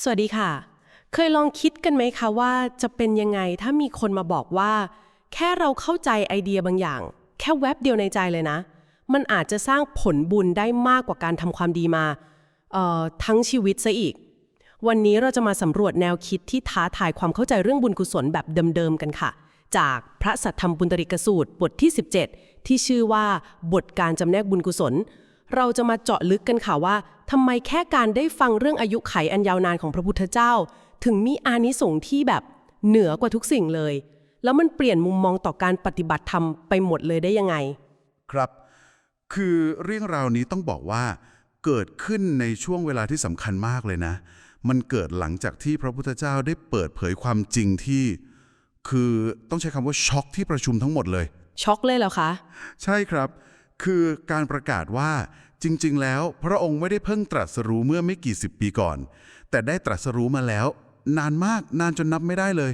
สวัสดีค่ะ เคยลองคิดกันไหมคะว่าจะเป็นยังไงถ้ามีคนมาบอกว่า แค่เราเข้าใจไอเดียบางอย่าง แค่แวบเดียวในใจเลยนะ มันอาจจะสร้างผลบุญได้มากกว่าการทำความดีมาเอ่อทั้งชีวิตซะอีก วันนี้เราจะมาสำรวจแนวคิดที่ท้าทายความเข้าใจเรื่องบุญกุศลแบบเดิมๆกันค่ะ จากพระสัทธรรมปุณตริกสูตรบทที่ 17 ที่ชื่อว่าบทการจำแนกบุญกุศล เราจะมาเจาะลึกกันค่ะว่าทำไมแค่การได้ฟังเรื่องอายุไขอันยาวนานของพระพุทธเจ้า ถึงมีอานิสงส์ที่แบบเหนือกว่าทุกสิ่งเลย แล้วมันเปลี่ยนมุมมองต่อการปฏิบัติธรรมไปหมดเลยได้ยังไง ครับ คือเรื่องราวนี้ต้องบอกว่า เกิดขึ้นในช่วงเวลาที่สำคัญมากเลยนะ มันเกิดหลังจากที่พระพุทธเจ้าได้เปิดเผยความจริงที่ คือต้องใช้คำว่าช็อกที่ประชุมทั้งหมดเลย ช็อกเลยเหรอคะ ใช่ครับ คือการประกาศว่าจริง ๆ แล้วพระองค์ไม่ได้เพิ่งตรัสรู้เมื่อไม่กี่สิบปีก่อน แต่ได้ตรัสรู้มาแล้ว นานมากนานจนนับไม่ได้เลย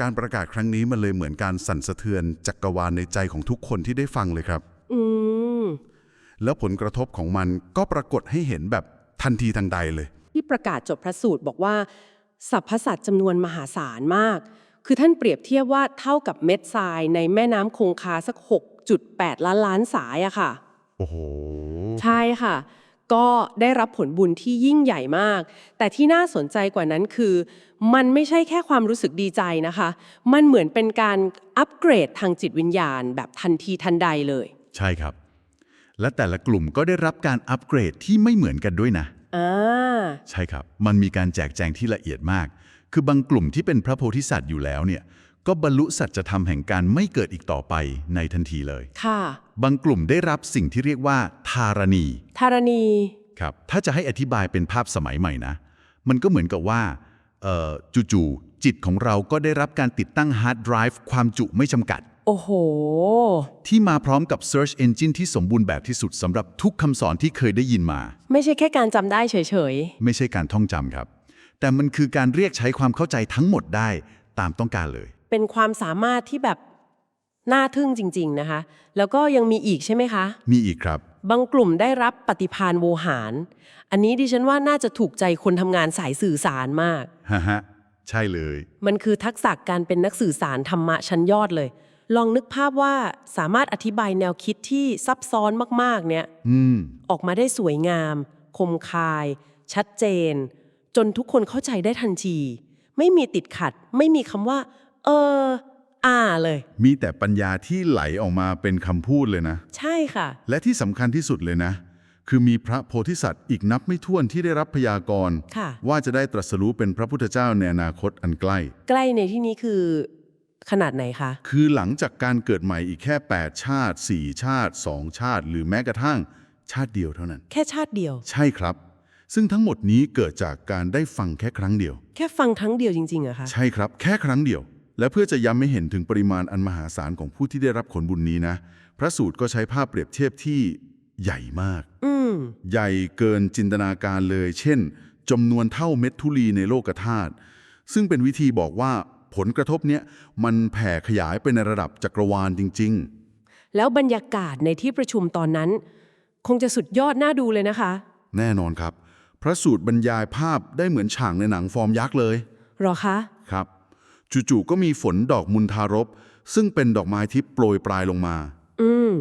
การประกาศครั้งนี้มันเลยเหมือนการสั่นสะเทือนจักรวาลในใจของทุกคนที่ได้ฟังเลยครับ อืมแล้วผลกระทบของมันก็ปรากฏให้เห็นแบบทันทีทันใดเลย ที่ประกาศจบพระสูตรบอกว่าสรรพสัตว์จำนวนมหาศาลมาก คือท่านเปรียบเทียบว่าเท่ากับเม็ดทรายในแม่น้ำคงคาสัก 6.8 ล้านล้านสายอะค่ะ โอ้โห ใช่ค่ะ ก็ได้รับผลบุญที่ยิ่งใหญ่มาก แต่ที่น่าสนใจกว่านั้นคือ มันไม่ใช่แค่ความรู้สึกดีใจนะคะ มันเหมือนเป็นการอัปเกรดทางจิตวิญญาณ แบบทันทีทันใดเลย ใช่ครับ และแต่ละกลุ่มก็ได้รับการอัปเกรดที่ไม่เหมือนกันด้วยนะอ่าใช่ครับ มันมีการแจกแจงที่ละเอียดมาก คือบางกลุ่มที่เป็นพระโพธิสัตว์อยู่แล้วเนี่ย ก็บรรลุสัจธรรมแห่งการไม่เกิดอีกต่อไปในทันทีเลย ค่ะ บางกลุ่มได้รับสิ่งที่เรียกว่า ธารณี ธารณี ครับ ถ้าจะให้อธิบายเป็นภาพสมัยใหม่นะ มันก็เหมือนกับว่าเอ่อจู่ๆจิตของเราก็ได้รับการติดตั้งฮาร์ดไดรฟ์ความจุไม่จำกัด โอ้โห ที่มาพร้อมกับ Search Engine ที่สมบูรณ์แบบที่สุดสำหรับทุกคำสอนที่เคยได้ยินมา ไม่ใช่แค่การจำได้เฉยไม่ใช่การท่องจำครับ แต่มันคือการเรียกใช้ความเข้าใจทั้งหมดได้ตามต้องการเลย ๆ เป็นความสามารถที่แบบน่าทึ่งจริง ๆนะคะ แล้วก็ยังมีอีกใช่ไหมคะ มีอีกครับ บางกลุ่มได้รับปฏิพานโวหาร อันนี้ดิฉันว่าน่าจะถูกใจคนทำงานสายสื่อสารมากฮะฮะใช่เลย มันคือทักษะการเป็นนักสื่อสารธรรมะชั้นยอดเลย ลองนึกภาพว่าสามารถอธิบายแนวคิดที่ซับซ้อนมากๆ เนี่ยอืม ออกมาได้สวยงาม คมคาย ชัดเจน จนทุกคนเข้าใจได้ทันที ไม่มีติดขัด ไม่มีคำว่า เออ อ่าเลย มีแต่ปัญญาที่ไหลออกมาเป็นคำพูดเลยนะ ใช่ค่ะ และที่สำคัญที่สุดเลยนะ คือมีพระโพธิสัตว์อีกนับไม่ถ้วนที่ได้รับพยากรณ์ค่ะ ว่าจะได้ตรัสรู้เป็นพระพุทธเจ้าในอนาคตอันใกล้ ใกล้ในที่นี้คือ ขนาดไหนคะ คือหลังจากการเกิดใหม่อีกแค่ 8 ชาติ 4 ชาติ 2 ชาติ หรือแม้กระทั่ง ชาติเดียวเท่านั้น แค่ชาติเดียว ใช่ครับ ซึ่งทั้งหมดนี้เกิดจากการได้ฟังแค่ครั้งเดียว แค่ฟังครั้งเดียวจริงๆเหรอะคะ ใช่ครับ แค่ครั้งเดียว และเพื่อจะย้ำให้เห็นถึงปริมาณอันมหาศาลของผู้ที่ได้รับผลบุญนี้นะ พระสูตรก็ใช้ภาพเปรียบเทียบที่ใหญ่มากอืมใหญ่เกินจินตนาการเลย เช่นจำนวนเท่าเม็ดทุลีในโลกธาตุ ซึ่งเป็นวิธีบอกว่าผลกระทบเนี้ยมันแผ่ขยายไปในระดับจักรวาลจริงแล้วบรรยากาศในที่ประชุมตอนนั้น คงจะสุดยอดน่าดูเลยนะคะๆแน่นอนครับ พระสูตรบรรยายภาพได้เหมือนฉากในหนังฟอร์มยักษ์เลย หรอคะครับ จู่ๆก็มีฝนดอกมุนทารบ ซึ่งเป็นดอกไม้ที่โปรยปลายลงมา อืม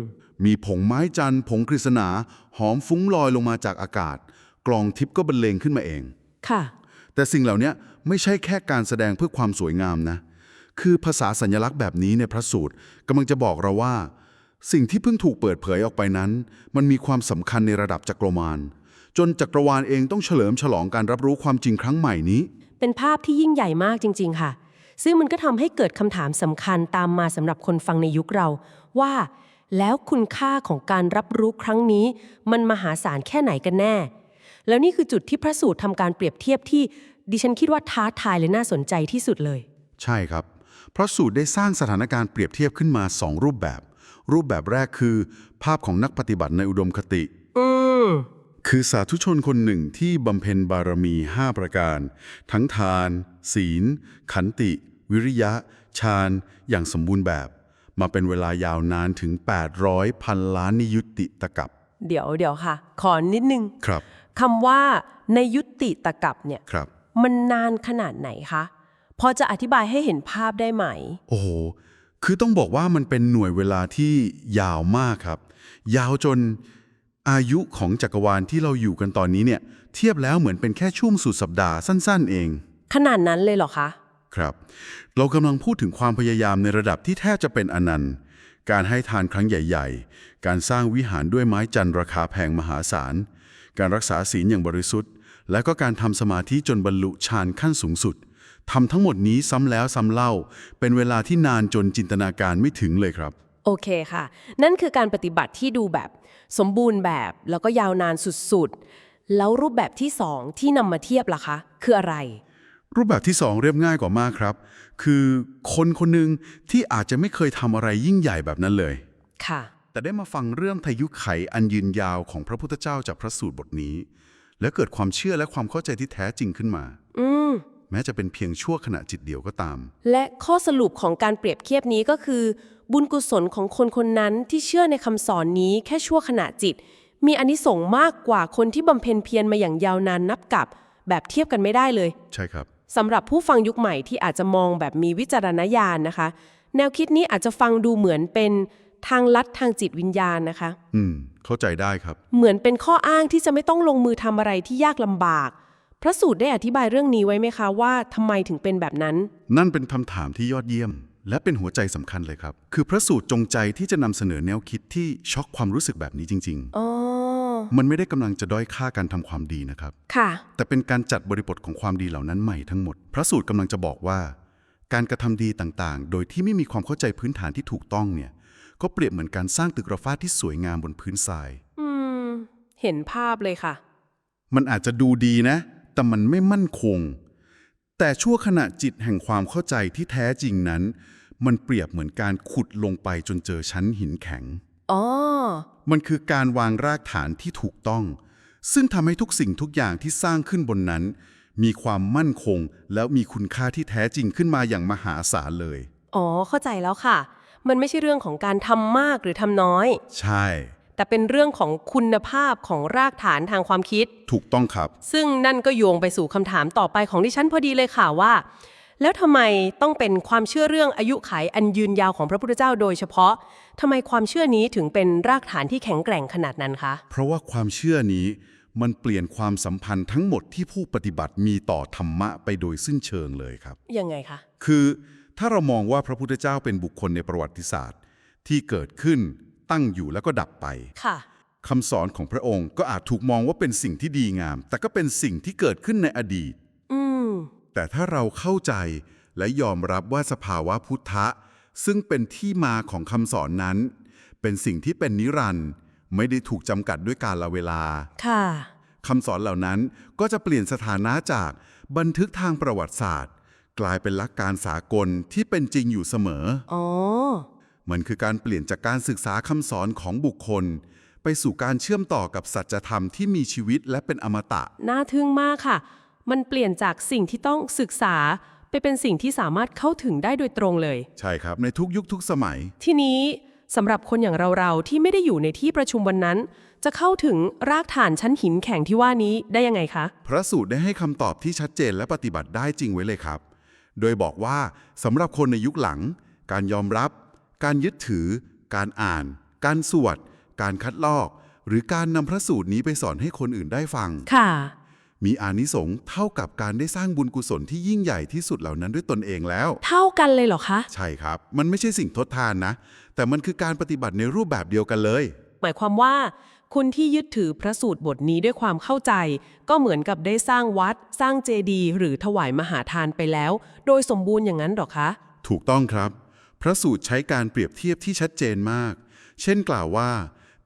มีผงไม้จันทร์ผงกฤษณาหอมฟุ้งลอยลงมาจากอากาศ กลองทิพย์ก็บรรเลงขึ้นมาเอง ค่ะ แต่สิ่งเหล่านี้ไม่ใช่แค่การแสดงเพื่อความสวยงามนะ คือภาษาสัญลักษณ์แบบนี้ในพระสูตรกำลังจะบอกเราว่า สิ่งที่เพิ่งถูกเปิดเผยออกไปนั้น มันมีความสำคัญในระดับจักรวาล จนจักรวาลเองต้องเฉลิมฉลองการรับรู้ความจริงครั้งใหม่นี้ เป็นภาพที่ยิ่งใหญ่มากจริง ๆ ค่ะ ซึ่งมันก็ทำให้เกิดคำถามสำคัญตามมาสำหรับคนฟังในยุคเรา ว่า แล้วคุณค่าของการรับรู้ครั้งนี้ มันมหาศาลแค่ไหนกันแน่ แล้วนี่คือจุดที่พระสูตรทำการเปรียบเทียบที่ดิฉันคิดว่าท้าทายและน่าสนใจที่สุดเลย ใช่ครับเพราะสูตรได้สร้างสถานการณ์เปรียบเทียบขึ้นมา 2 รูปแบบ รูปแบบแรกคือ ภาพของนักปฏิบัติในอุดมคติ อืม คือสาธุชนคนหนึ่งที่บำเพ็ญบารมี 5 ประการ ทั้งทาน ศีล ขันติ วิริยะ ฌานอย่างสมบูรณ์แบบ มาเป็นเวลายาวนานถึง 800พันล้านนิยุตติตะกับ เดี๋ยวเดี๋ยวค่ะ ขอนิดนึงครับคำว่าในยุติตะกับเนี่ยครับ มันนานขนาดไหนคะพอจะอธิบายให้เห็นภาพได้ไหม โอ้โห คือต้องบอกว่ามันเป็นหน่วยเวลาที่ยาวมากครับ ยาวจน อายุของจักรวาลที่เราอยู่กันตอนนี้เนี่ย เทียบแล้วเหมือนเป็นแค่ช่วงสุดสัปดาห์สั้นๆ เอง ขนาดนั้นเลยเหรอคะ ครับ เรากำลังพูดถึงความพยายามในระดับที่แทบจะเป็นอนันต์ การให้ทานครั้งใหญ่ ๆ การสร้างวิหารด้วยไม้จันทร์ราคาแพงมหาศาล การรักษาศีลอย่างบริสุทธิ์ และก็การทำสมาธิจนบรรลุฌานขั้นสูงสุดทำทั้งหมดนี้ซ้ำแล้วซ้ำเล่า เป็นเวลาที่นานจนจินตนาการไม่ถึงเลยครับ โอเคค่ะ นั่นคือการปฏิบัติที่ดูแบบสมบูรณ์แบบแล้วก็ยาวนานสุดๆ แล้วรูปแบบที่สองที่นำมาเทียบล่ะคะ คืออะไร รูปแบบที่สองเรียบง่ายกว่ามากครับ คือคนคนหนึ่งที่อาจจะไม่เคยทำอะไรยิ่งใหญ่แบบนั้นเลย ค่ะ แต่ได้มาฟังเรื่องทายุไขอันยืนยาวของพระพุทธเจ้าจากพระสูตรบทนี้ และเกิดความเชื่อและความเข้าใจที่แท้จริงขึ้นมา อืมแม้จะเป็นเพียงชั่วขณะจิตเดียวก็ตาม และข้อสรุปของการเปรียบเทียบนี้ก็คือ บุญกุศลของคนคนนั้นที่เชื่อในคำสอนนี้แค่ชั่วขณะจิต มีอานิสงส์มากกว่าคนที่บำเพ็ญเพียรมาอย่างยาวนานนับกับ แบบเทียบกันไม่ได้เลย ใช่ครับสำหรับผู้ฟังยุคใหม่ที่อาจจะมองแบบมีวิจารณญาณนะคะ แนวคิดนี้อาจจะฟังดูเหมือนเป็นทางลัดทางจิตวิญญาณนะคะ อืม เข้าใจได้ครับ เหมือนเป็นข้ออ้างที่จะไม่ต้องลงมือทำอะไรที่ยากลำบาก พระสูตรได้อธิบายเรื่องนี้ไว้ไหมคะว่าทำไมถึงเป็นแบบนั้น นั่นเป็นคำถามที่ยอดเยี่ยม และเป็นหัวใจสำคัญเลยครับ คือพระสูตรจงใจที่จะนำเสนอแนวคิดที่ช็อกความรู้สึกแบบนี้จริงอ๋อๆมันไม่ได้กำลังจะด้อยค่าการทำความดีนะครับ ค่ะ แต่เป็นการจัดบริบทของความดีเหล่านั้นใหม่ทั้งหมด พระสูตรกำลังจะบอกว่า การกระทำดีต่างๆ โดยที่ไม่มีความเข้าใจพื้นฐานที่ถูกต้องเนี่ย ก็เปรียบเหมือนการสร้างตึกระฟ้าที่สวยงามบนพื้นทราย อืม เห็นภาพเลยค่ะ มันอาจจะดูดีนะ แต่มันไม่มั่นคง แต่ชั่วขณะจิตแห่งความเข้าใจที่แท้จริงนั้น มันเปรียบเหมือนการขุดลงไปจนเจอชั้นหินแข็ง อ๋อ มันคือการวางรากฐานที่ถูกต้อง ซึ่งทำให้ทุกสิ่งทุกอย่างที่สร้างขึ้นบนนั้น มีความมั่นคง แล้วมีคุณค่าที่แท้จริงขึ้นมาอย่างมหาศาลเลย อ๋อ เข้าใจแล้วค่ะ มันไม่ใช่เรื่องของการทำมากหรือทำน้อย ใช่ แต่เป็นเรื่องของคุณภาพของรากฐานทางความคิด ถูกต้องครับ ซึ่งนั่นก็โยงไปสู่คำถามต่อไปของดิฉันพอดีเลยค่ะว่า แล้วทำไมต้องเป็นความเชื่อเรื่องอายุขัยอันยืนยาวของพระพุทธเจ้าโดยเฉพาะทำไมความเชื่อนี้ถึงเป็นรากฐานที่แข็งแกร่งขนาดนั้นคะเพราะว่าความเชื่อนี้มันเปลี่ยนความสัมพันธ์ทั้งหมดที่ผู้ปฏิบัติมีต่อธรรมะไปโดยสิ้นเชิงเลยครับ ยังไงคะ คือถ้าเรามองว่าพระพุทธเจ้าเป็นบุคคลในประวัติศาสตร์ ที่เกิดขึ้น ตั้งอยู่แล้วก็ดับไปค่ะ คำสอนของพระองค์ก็อาจถูกมองว่าเป็นสิ่งที่ดีงาม แต่ก็เป็นสิ่งที่เกิดขึ้นในอดีต อืม แต่ถ้าเราเข้าใจและยอมรับว่าสภาวะพุทธะ ซึ่งเป็นที่มาของคำสอนนั้น เป็นสิ่งที่เป็นนิรันดร์ไม่ได้ถูกจำกัดด้วยกาลเวลา ค่ะ คำสอนเหล่านั้นก็จะเปลี่ยนสถานะจากบันทึกทางประวัติศาสตร์ กลายเป็นหลักการสากลที่เป็นจริงอยู่เสมอ อ๋อ มันคือการเปลี่ยนจากการศึกษาคำสอนของบุคคล ไปสู่การเชื่อมต่อกับสัจธรรมที่มีชีวิตและเป็นอมตะ น่าทึ่งมากค่ะ มันเปลี่ยนจากสิ่งที่ต้องศึกษา ไปเป็นสิ่งที่สามารถเข้าถึงได้โดยตรงเลย ใช่ครับ ในทุกยุคทุกสมัย ทีนี้สำหรับคนอย่างเราๆที่ไม่ได้อยู่ในที่ประชุมวันนั้น จะเข้าถึงรากฐานชั้นหินแข็งที่ว่านี้ได้ยังไงคะ พระสูตรได้ให้คำตอบที่ชัดเจนและปฏิบัติได้จริงไว้เลยครับ โดยบอกว่าสำหรับคนในยุคหลัง การยอมรับ การยึดถือ การอ่าน การสวด การคัดลอก หรือการนำพระสูตรนี้ไปสอนให้คนอื่นได้ฟัง ค่ะ มีอานิสงส์เท่ากับการได้สร้างบุญกุศลที่ยิ่งใหญ่ที่สุดเหล่านั้นด้วยตนเองแล้ว เท่ากันเลยเหรอคะ ใช่ครับ มันไม่ใช่สิ่งทดทานนะ แต่มันคือการปฏิบัติในรูปแบบเดียวกันเลย หมายความว่าคนที่ยึดถือพระสูตรบทนี้ด้วยความเข้าใจ ก็เหมือนกับได้สร้างวัด สร้างเจดีย์หรือถวายมหาทานไปแล้ว โดยสมบูรณ์อย่างนั้นหรอคะ ถูกต้องครับ พระสูตรใช้การเปรียบเทียบที่ชัดเจนมาก เช่นกล่าวว่า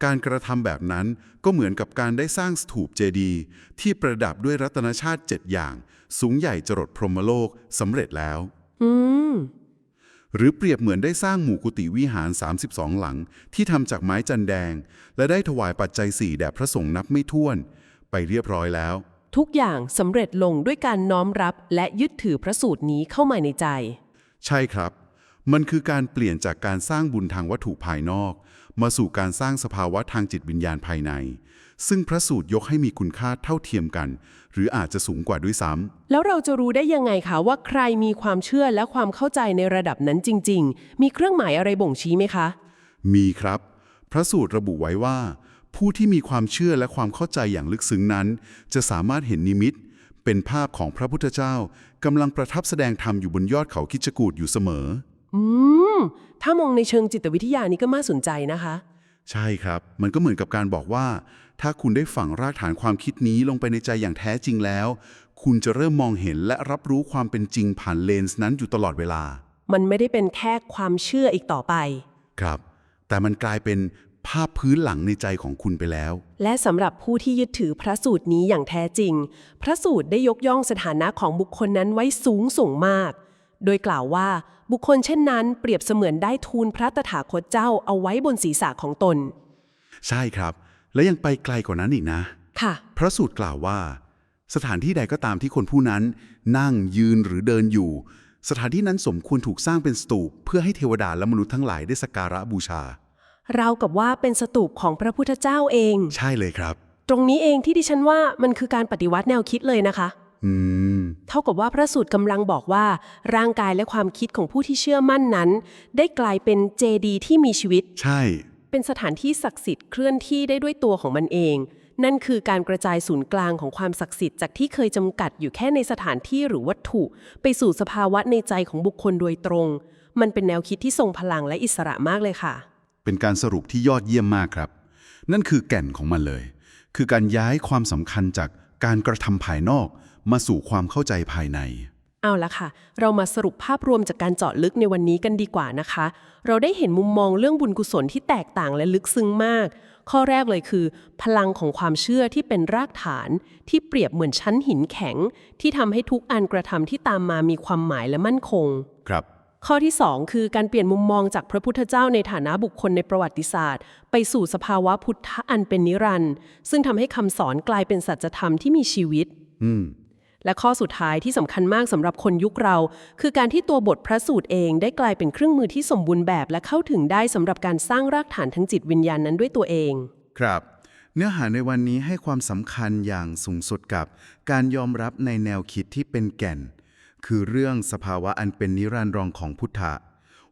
การกระทำแบบนั้นก็เหมือนกับการได้สร้างสถูปเจดีย์ที่ประดับด้วยรัตนชาติเจ็ดอย่าง สูงใหญ่จรดพรหมโลกสำเร็จแล้ว อืม หรือเปรียบเหมือนได้สร้างหมู่กุฏิวิหาร 32 หลัง ที่ทำจากไม้จันแดง และได้ถวายปัจจัยสี่แด่พระสงฆ์นับไม่ถ้วน ไปเรียบร้อยแล้ว ทุกอย่างสำเร็จลงด้วยการน้อมรับและยึดถือพระสูตรนี้เข้ามาในใจ ใช่ครับ มันคือการเปลี่ยนจากการสร้างบุญทางวัตถุภายนอก มาสู่การสร้างสภาวะทางจิตวิญญาณภายใน ซึ่งพระสูตรยกให้มีคุณค่าเท่าเทียมกัน หรืออาจจะสูงกว่าด้วยซ้ำแล้วเราจะรู้ได้ยังไงคะว่าใครมีความเชื่อและความเข้าใจในระดับนั้นจริง ๆ มีเครื่องหมายอะไรบ่งชี้ไหมคะ มีครับ พระสูตรระบุไว้ว่า ผู้ที่มีความเชื่อและความเข้าใจอย่างลึกซึ้งนั้น จะสามารถเห็นนิมิตเป็นภาพของพระพุทธเจ้ากำลังประทับแสดงธรรมอยู่บนยอดเขาคิดจกูดอยู่เสมอ อืม ถ้ามองในเชิงจิตวิทยานี่ก็น่าสนใจนะคะ ใช่ครับ มันก็เหมือนกับการบอกว่า ถ้าคุณได้ฝังรากฐานความคิดนี้ลงไปในใจอย่างแท้จริงแล้ว คุณจะเริ่มมองเห็นและรับรู้ความเป็นจริงผ่านเลนส์นั้นอยู่ตลอดเวลา มันไม่ได้เป็นแค่ความเชื่ออีกต่อไป ครับ แต่มันกลายเป็นภาพพื้นหลังในใจของคุณไปแล้ว และสำหรับผู้ที่ยึดถือพระสูตรนี้อย่างแท้จริง พระสูตรได้ยกย่องสถานะของบุคคลนั้นไว้สูงส่งมาก โดยกล่าวว่า บุคคลเช่นนั้นเปรียบเสมือนได้ทูลพระตถาคตเจ้าเอาไว้บนศีรษะของตน ใช่ครับ และยังไปไกลกว่านั้นอีกนะ ค่ะ พระสูตรกล่าวว่า สถานที่ใดก็ตามที่คนผู้นั้น นั่งยืนหรือเดินอยู่ สถานที่นั้นสมควรถูกสร้างเป็นสตูป เพื่อให้เทวดาและมนุษย์ทั้งหลายได้สักการะบูชา เรากับว่าเป็นสตูปของพระพุทธเจ้าเอง ใช่เลยครับ ตรงนี้เองที่ดิฉันว่ามันคือการปฏิวัติแนวคิดเลยนะคะอืม เท่ากับว่าพระสูตรกำลังบอกว่า ร่างกายและความคิดของผู้ที่เชื่อมั่นนั้น ได้กลายเป็นเจดีย์ที่มีชีวิต ใช่ เป็นสถานที่ศักดิ์สิทธิ์เคลื่อนที่ได้ด้วยตัวของมันเอง นั่นคือการกระจายศูนย์กลางของความศักดิ์สิทธิ์จากที่เคยจำกัดอยู่แค่ในสถานที่หรือวัตถุ ไปสู่สภาวะในใจของบุคคลโดยตรง มันเป็นแนวคิดที่ทรงพลังและอิสระมากเลยค่ะ เป็นการสรุปที่ยอดเยี่ยมมากครับ นั่นคือแก่นของมันเลย คือการย้ายความสำคัญจากการกระทำภายนอก มาสู่ความเข้าใจภายใน เอาละค่ะ เรามาสรุปภาพรวมจากการเจาะลึกในวันนี้กันดีกว่านะคะ เราได้เห็นมุมมองเรื่องบุญกุศลที่แตกต่างและลึกซึ้งมาก ข้อแรกเลยคือ พลังของความเชื่อที่เป็นรากฐาน ที่เปรียบเหมือนชั้นหินแข็ง ที่ทำให้ทุกอันกระทำที่ตามมามีความหมายและมั่นคง ครับ ข้อที่ 2 คือการเปลี่ยนมุมมองจากพระพุทธเจ้าในฐานะบุคคลในประวัติศาสตร์ ไปสู่สภาวะพุทธะอันเป็นนิรันดร์ซึ่งทำให้คำสอนกลายเป็นสัจธรรมที่มีชีวิต อืม และข้อสุดท้ายที่สำคัญมากสำหรับคนยุคเรา คือการที่ตัวบทพระสูตรเองได้กลายเป็นเครื่องมือที่สมบูรณ์แบบ และเข้าถึงได้สำหรับการสร้างรากฐานทั้งจิตวิญญาณนั้นด้วยตัวเอง ครับเนื้อหาในวันนี้ให้ความสำคัญอย่างสูงสุดกับ การยอมรับในแนวคิดที่เป็นแก่น คือเรื่องสภาวะอันเป็นนิรันดร์รองของพุทธะ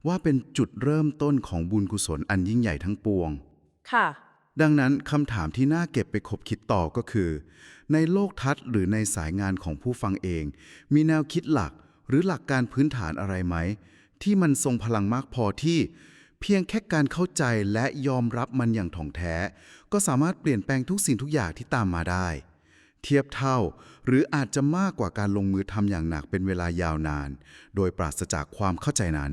ว่าเป็นจุดเริ่มต้นของบุญกุศลอันยิ่งใหญ่ทั้งปวง ค่ะ ดังนั้นคำถามที่น่าเก็บไปคบคิดต่อก็คือ ในโลกทัศน์หรือในสายงานของผู้ฟังเอง มีแนวคิดหลักหรือหลักการพื้นฐานอะไรไหม ที่มันทรงพลังมากพอที่ เพียงแค่การเข้าใจและยอมรับมันอย่างถ่องแท้ ก็สามารถเปลี่ยนแปลงทุกสิ่งทุกอย่างที่ตามมาได้ เทียบเท่า หรืออาจจะมากกว่าการลงมือทำอย่างหนักเป็นเวลายาวนาน โดยปราศจากความเข้าใจนั้น